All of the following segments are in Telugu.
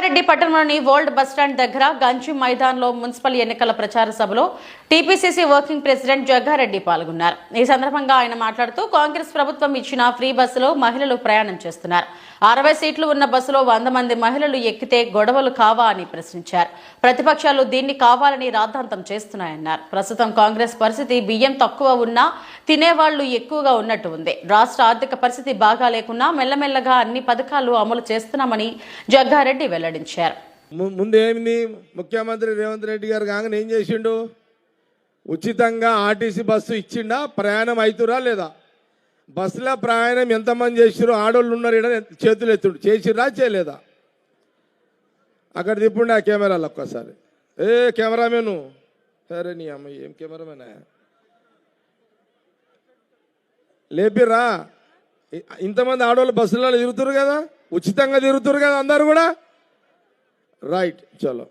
జగ్గారెడ్డి పట్టణంలోని ఓల్డ్ బస్టాండ్ దగ్గర గంజి మైదాన్లో మున్సిపల్ ఎన్నికల ప్రచార సభలో టీపీసీసీ వర్కింగ్ ప్రెసిడెంట్ జగ్గారెడ్డి పాల్గొన్నారు. ఈ సందర్భంగా ఆయన మాట్లాడుతూ కాంగ్రెస్ ప్రభుత్వం ఇచ్చిన ఫ్రీ బస్సులో మహిళలు ప్రయాణం చేస్తున్నారు. అరవై సీట్లు ఉన్న బస్సులో వంద మంది మహిళలు ఎక్కితే గొడవలు కావా అని ప్రశ్నించారు. ప్రతిపక్షాలు దీన్ని కావాలని రాద్ధాంతం చేస్తున్నాయన్నారు. ప్రస్తుతం కాంగ్రెస్ పరిస్థితి బియ్యం తక్కువ ఉన్నా తినేవాళ్ళు ఎక్కువగా ఉన్నట్టు ఉంది. రాష్ట్ర ఆర్థిక పరిస్థితి బాగా లేకున్నా మెల్లమెల్లగా అన్ని పథకాలు అమలు చేస్తున్నామని జగ్గారెడ్డి వెల్లడించారు. ముందు ఏమింది ముఖ్యమంత్రి రేవంత్ రెడ్డి గారు కాగానే ఏం చేసిండు? ఉచితంగా ఆర్టీసీ బస్సు ఇచ్చిండా? ప్రయాణం అవుతురా లేదా? బస్సులో ప్రయాణం ఎంతమంది చేసిరు ఆడోళ్ళు ఉన్నారు ఈడ చేతులు ఎత్తుడు. చేసిరా చేయలేదా? అక్కడ తిప్పుండి ఆ కెమెరాలు ఒక్కసారి. ఏ కెమెరామెను? సరే నీ అమ్మ ఏం కెమెరామెనా? లేపిర్రా? ఇంతమంది ఆడవాళ్ళు బస్సులలో తిరుగుతురు కదా? ఉచితంగా తిరుగుతురు కదా అందరు కూడా? రైట్ చలో.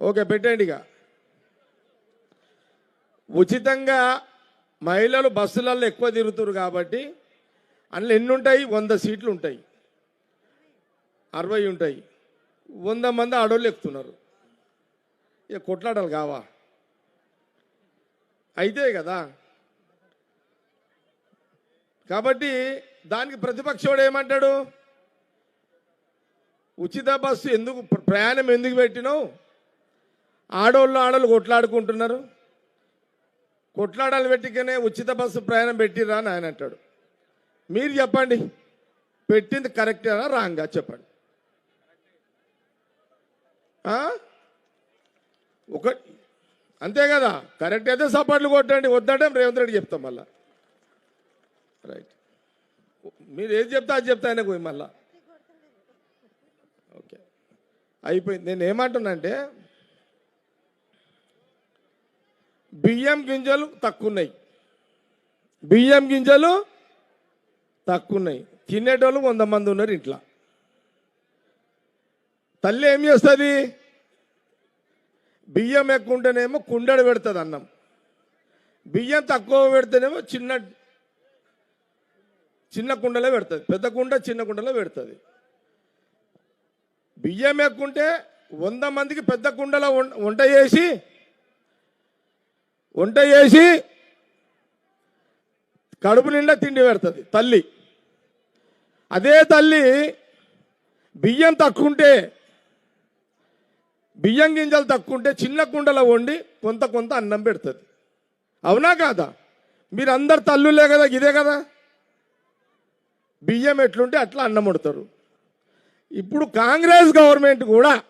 ఓకే పెట్టండి ఇక. ఉచితంగా మహిళలు బస్సులలో ఎక్కువ తిరుగుతురు కాబట్టి అందులో ఎన్ని ఉంటాయి వంద సీట్లు ఉంటాయి. అరవై ఉంటాయి. వంద మంది ఆడోళ్ళు ఎక్కుతున్నారు. ఇక కొట్లాడాలి కావా? అయితే కదా. కాబట్టి దానికి ప్రతిపక్షుడు ఏమంటాడు? ఉచిత బస్సు ఎందుకు ప్రయాణం ఎందుకు పెట్టినావు? ఆడోళ్ళు ఆడోళ్ళు కొట్లాడుకుంటున్నారు. కొట్లాడాలి పెట్టికనే ఉచిత బస్సు ప్రయాణం పెట్టిరా అని ఆయన అంటాడు. మీరు చెప్పండి. పెట్టింది కరెక్టేనా రాంగా చెప్పండి. ఒక అంతే కదా? కరెక్ట్ అయితే సపోర్ట్లు కొట్టండి. వద్దంటే రేవంత్ రెడ్డి చెప్తాం మళ్ళా. రైట్. మీరు ఏది చెప్తా అది చెప్తా ఆయనకు పోయి మళ్ళా ఓకే అయిపోయింది. నేను ఏమంటున్నానంటే బియ్యం గింజలు తక్కువ ఉన్నాయి బియ్యం గింజలు తక్కువ ఉన్నాయి తినేటోళ్ళు వంద మంది ఉన్నారు ఇంట్లో. తల్లి ఏం చేస్తుంది? బియ్యం ఎక్కువ ఉంటేనేమో కుండడు పెడుతుంది అన్నం. బియ్యం తక్కువ పెడితేనేమో చిన్న చిన్న కుండలో పెడుతుంది. పెద్ద కుండ చిన్న కుండలో పెడుతుంది. బియ్యం ఎక్కుంటే వంద మందికి పెద్ద కుండలో వం- వంట చేసి వంట చేసి కడుపు నిండా తిండి పెడుతుంది తల్లి. అదే తల్లి బియ్యం తక్కువంటే బియ్యం గింజలు తక్కువంటే చిన్న కుండలో వండి కొంత కొంత అన్నం పెడుతుంది. అవునా కాదా? మీరు అందరు తల్లులే కదా ఇదే కదా? బియ్యం ఎట్లుంటే అట్లా అన్నం వండుతారు. ఇప్పుడు కాంగ్రెస్ గవర్నమెంట్ కూడా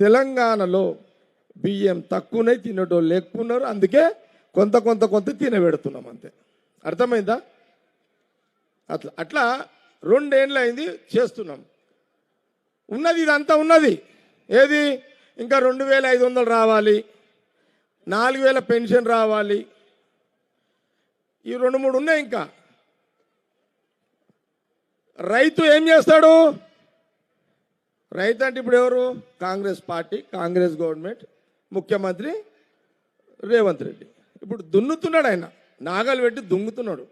తెలంగాణలో బియ్యం తక్కువనే తినేటోళ్ళు ఎక్కువున్నారు అందుకే కొంత కొంత కొంత తినబెడుతున్నాం అంతే. అర్థమైందా? అట్లా అట్లా రెండేళ్ళు అయింది చేస్తున్నాం. ఉన్నది ఇదంతా ఉన్నది. ఏది? ఇంకా రెండు వేల ఐదు వందలు రావాలి. నాలుగు వేల పెన్షన్ రావాలి. ఈ రెండు మూడు ఉన్నాయి ఇంకా. రైతు ఏం చేస్తాడు? రైతు అంటే ఇప్పుడు ఎవరు? కాంగ్రెస్ పార్టీ కాంగ్రెస్ గవర్నమెంట్ ముఖ్యమంత్రి రేవంత్ రెడ్డి. ఇప్పుడు దున్నుతున్నాడు ఆయన. నాగలు పెట్టి దుంగుతున్నాడు.